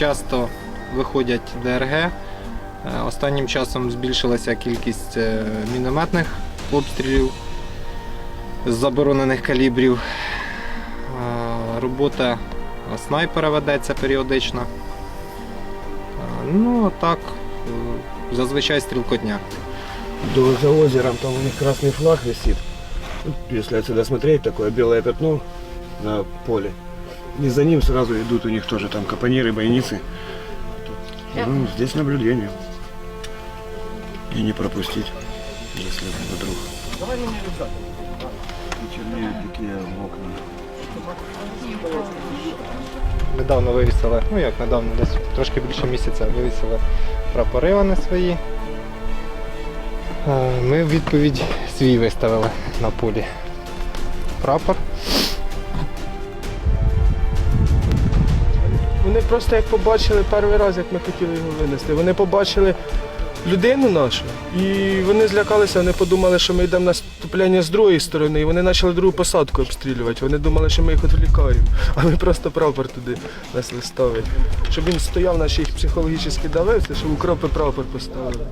часто виходять ДРГ. Е, Останнім часом збільшилася кількість е, мінометних обстрілів з заборонених калібрів. Е, Робота снайпера ведеться періодично. Ну, а так, зазвичай стрілкотня. За озером там у них красный флаг висит. Если отсюда смотреть, такое белое пятно на поле. И за ним сразу идут у них тоже там капониры, бойницы. Ну, здесь наблюдение. И не пропустить, если вдруг. И чернеют такие окна. Недавно вивісили, ну як недавно, десь трошки більше місяця вивісили прапори вони свої. Е, Ми в відповідь свій виставили на полі. Прапор. Просто як побачили перший раз, як ми хотіли його винести. Вони побачили людину нашу і вони злякалися, вони подумали, що ми йдемо на наступлення з другої сторони, і вони почали другу посадку обстрілювати. Вони думали, що ми їх відвлікаємо, а ми просто прапор туди несли ставити. Щоб він стояв, наші їх психологічно давився, щоб укропи прапор поставили.